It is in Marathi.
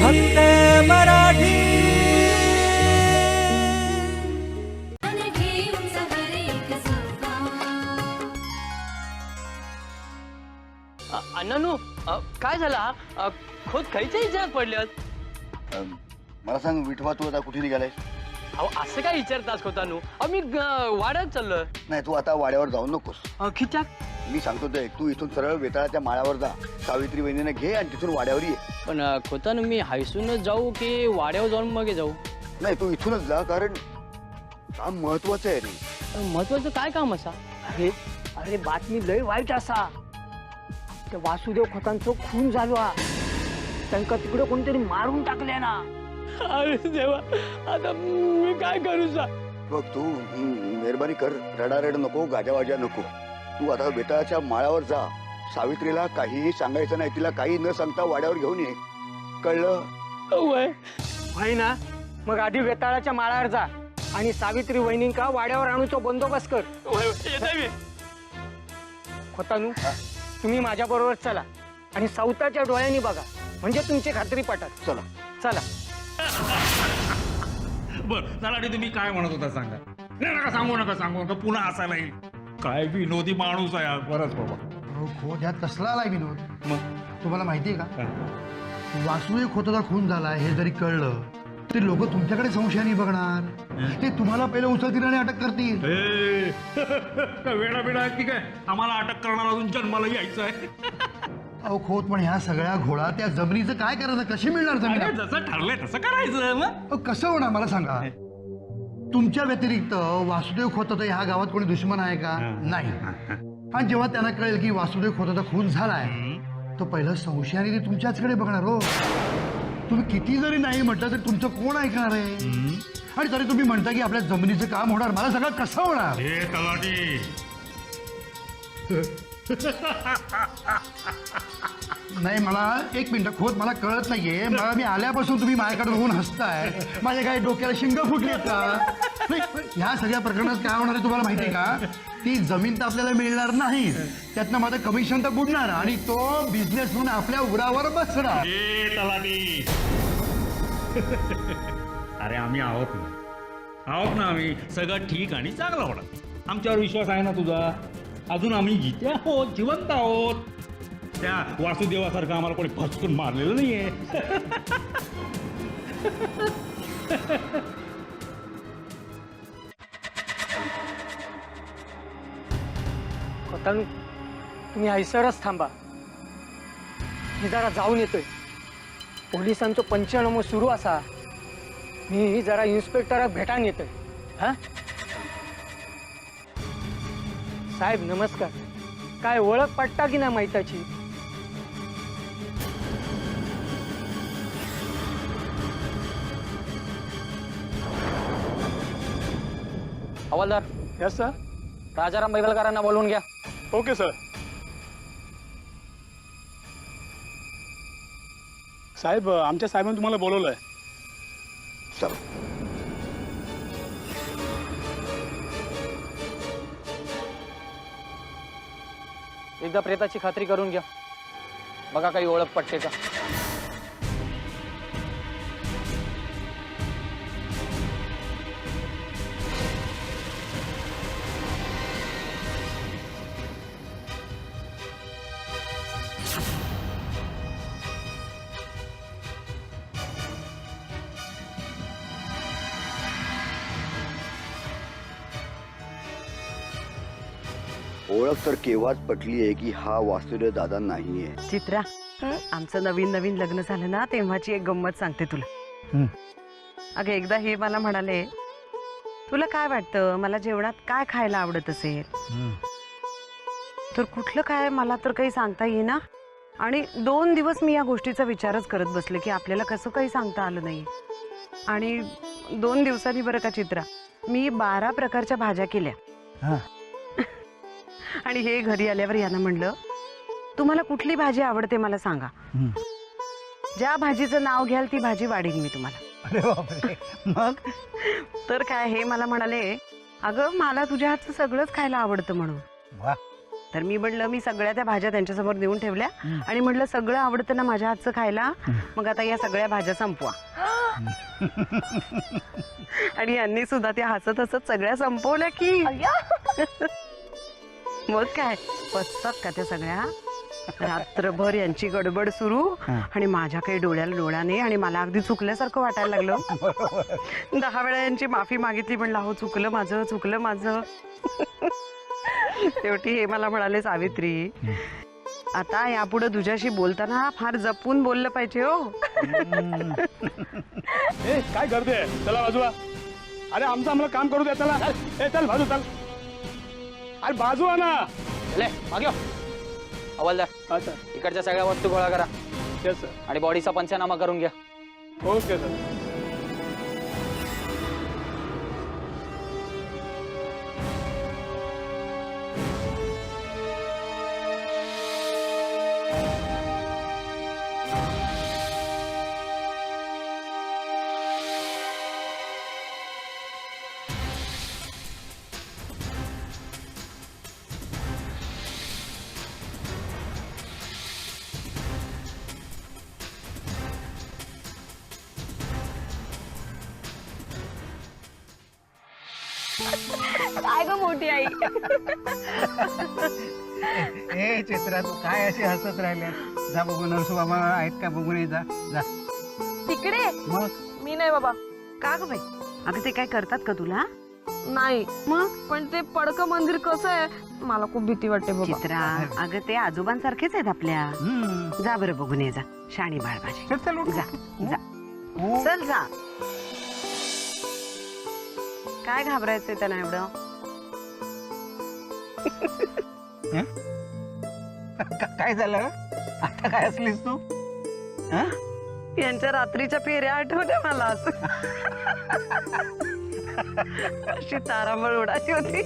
फक्त मराठी. अण्णानू काय झाला? अ, खोत खायच्या विचारात पडल्यात. अम, मला सांग विठवा तू आता कुठे निघालाय अहो असं काय विचारतास होतानू अहो मी ग- वाड्यात चाललोय. नाही तू आता वाड्यावर जाऊ नकोस. अ, खिचाक? मी सांगतो ते तू इथून सरळ वेताळाच्या माळावर जा. सावित्री वहिनीने घे आणि तिथून वाड्यावर ये. पण अ, खोतानू मी हायसूनच जाऊ की वाड्यावर जाऊन मग जाऊ? नाही तू इथूनच जा कारण काम महत्वाचं आहे रे. अ, महत्वाचं काय काम असा? अरे अरे बातमी लय वाईट असा. त्या वासुदेव खोतांचो खून झालो. हा. त्यांका तिकडे कोणतरी मारून टाकले ना. अरे देवा आता मी काय करू सा? बघ तू मेहरबानी कर. रडारड नको गाजावाजा नको. तू आता वेताळाच्या माळावर जा. सावित्रीला काहीही सांगायचं नाही तिला काही न सांगता वाड्यावर घेऊन ये. कळलं? वय. होय ना मग आधी वेताळाच्या माळावर जा आणि सावित्री वहिनींका वाड्यावर आणूचो बंदोबस्त कर. खोतानू तुम्ही माझ्या बरोबर चला आणि सावताच्या डोळ्यांनी बघा. म्हणजे तुमची खात्री पटत. चला. चला. बर तलाठी तुम्ही काय म्हणत होता सांगा? नाही नका सांगू नका सांगू. नका पुन्हा हसायला येईल. काय विनोदी माणूस आहे हा. बरंच बाबा. अहो, खोट ह्यात कसला आलाय विनोद? मग? तुम्हाला माहिती आहे हा. का वासुदेव खोताचा खून झाला हे जरी कळलं ते लोक तुमच्याकडे संशयाने बघणार. ते तुम्हाला पहिलं उचलतील आणि अटक करतील. ए, काय वेडा आहे की काय? आम्हाला अटक करणार अजून जन्माला यायचं आहे. अहो खोत पण ह्या सगळ्या घोडा त्या जमिनीचं काय करायचं? कशी मिळणार जमीन अरे, जसं ठरलंय तसं करायचं मग. अहो, कसं होणार? मला सांगा. तुमच्या व्यतिरिक्त वासुदेव खोताचा ह्या गावात कोणी दुश्मन आहे का? नाही. आणि जेव्हा त्यांना कळेल की वासुदेव खोताचा खून झालाय तो पहिलं संशयाने ते तुमच्याचकडे बघणार हो. तुम्ही किती जरी नाही म्हटलं तरी तुमचं कोण ऐकणार आहे? आणि तरी तुम्ही म्हणता की आपल्या जमिनीचं काम होणार. मला सगळं कसं होणार? हे तलाठी. नाही मला एक मिनिट खोत मला कळत नाहीये. मला मी आल्यापासून तुम्ही माझ्याकडे बघून हसताय. माझ्या काय डोक्याला शिंग फुटली का? नाही, ह्या सगळ्या प्रकरणात काय होणार आहे तुम्हाला माहिती आहे का? ती जमीन तर आपल्याला मिळणार नाही. त्यातनं माझं कमिशन तर बुडणार आणि तो बिझनेस म्हणून आपल्या उरावर बसणार. तलाठी. अरे आम्ही आहोत ना. आहोत ना आम्ही. सगळं ठीक आणि चांगलं होणार. आमच्यावर विश्वास आहे ना तुझा? अजून आम्ही जिते आहोत जिवंत आहोत. त्या वासुदेवासारखं आम्हाला कोणी फसकून मारलेलं नाहीये. खोतानू तुम्ही हैसरच थांबा. मी जरा जाऊन येतोय. पोलिसांचो पंचनामो सुरू असा. मी जरा इन्स्पेक्टराक भेटान येतोय. हा? साहेब नमस्कार. काय ओळख पटता की ना माहिताची? हवालदार. यस सर राजाराम बैगलकरांना बोलवून घ्या. ओके सर साहेब आमच्या साहेबांनी तुम्हाला बोलवलं आहे चला एकदा प्रेताची खात्री करून घ्या. बघा काही ओळख पटते का? ओळख तर केव्हाच पटली आहे की हा वासुदेव दादा नाहीये. चित्रा आमचं नवीन नवीन लग्न झालं ना तेव्हाची एक गंमत सांगते तुला. अगं एकदा हे मला म्हणाले तुला काय वाटतं? मला जेवणात काय खायला आवडत असेल? तर कुठलं काय मला तर काही सांगता येईना. आणि दोन दिवस मी या गोष्टीचा विचारच करत बसले की आपल्याला कसं काही सांगता आलं नाही. आणि दोन दिवसांनी बरं का चित्रा मी बारा प्रकारच्या भाज्या केल्या. आणि हे घरी आल्यावर यानं म्हणलं तुम्हाला कुठली भाजी आवडते मला सांगा. ज्या भाजीचं नाव घ्याल ती भाजी वाढीन मी तुम्हाला. अरे बापरे. मग? तर काय हे मला म्हणाले अगं मला तुझ्या हातचं सगळंच खायला आवडतं म्हणून. वा. तर मी म्हणलं मी सगळ्या त्या भाज्या त्यांच्यासमोर देऊन ठेवल्या आणि म्हटलं सगळं आवडतं ना माझ्या हातचं खायला मग आता या सगळ्या भाज्या संपवा. आणि यांनी सुद्धा त्या हसत हसत सगळ्या संपवल्या की. मग काय? पचतात का त्या सगळ्या? रात्रभर यांची गडबड सुरू आणि माझ्या काही डोळ्याला डोळा नाही आणि मला अगदी चुकल्यासारखं वाटायला लागलं. दहा वेळा यांची माफी मागितली म्हणलं हो चुकलं माझं चुकलं माझं. शेवटी हे मला म्हणाले सावित्री आता यापुढे तुझ्याशी बोलताना फार जपून बोललं पाहिजे हो. ए काय करते चला बाजूला. अरे आमचं आम्हाला काम करू द्या चला. ए चल बाजू चल. अरे बाजू ना ले मागे हवालदार अच्छा इकडच्या सगळ्या वस्तू गोळा करा. येस सर आणि बॉडीचा पंचनामा करून घ्या. ओके सर काय ग मोठी आई? ए चित्रा तू काय अशी हसत राहिले जा बघून नरसू बाबा आहेत का? बघून ये जा जा. तिकडे? मग? मी नाही बाबा. का ग बाई? अगं ते काय करतात का तुला? नाही. मग? पण ते पडकं मंदिर कसं आहे मला खूप भीती वाटते बाबा. चित्रा अगं ते आजोबांसारखेच आहेत आपल्या. हम्म. जा बरं बघून ये जा. शाणी बाळ माझी. चल चल उठ. जा जा. चल जा. काय घाबरायचंय त्यांना एवढं? काय झालं? आता काय असलीस तू? यांच्या रात्रीच्या फेऱ्या आठवल्या मला असं. अशी तारांबळ उडाली होती.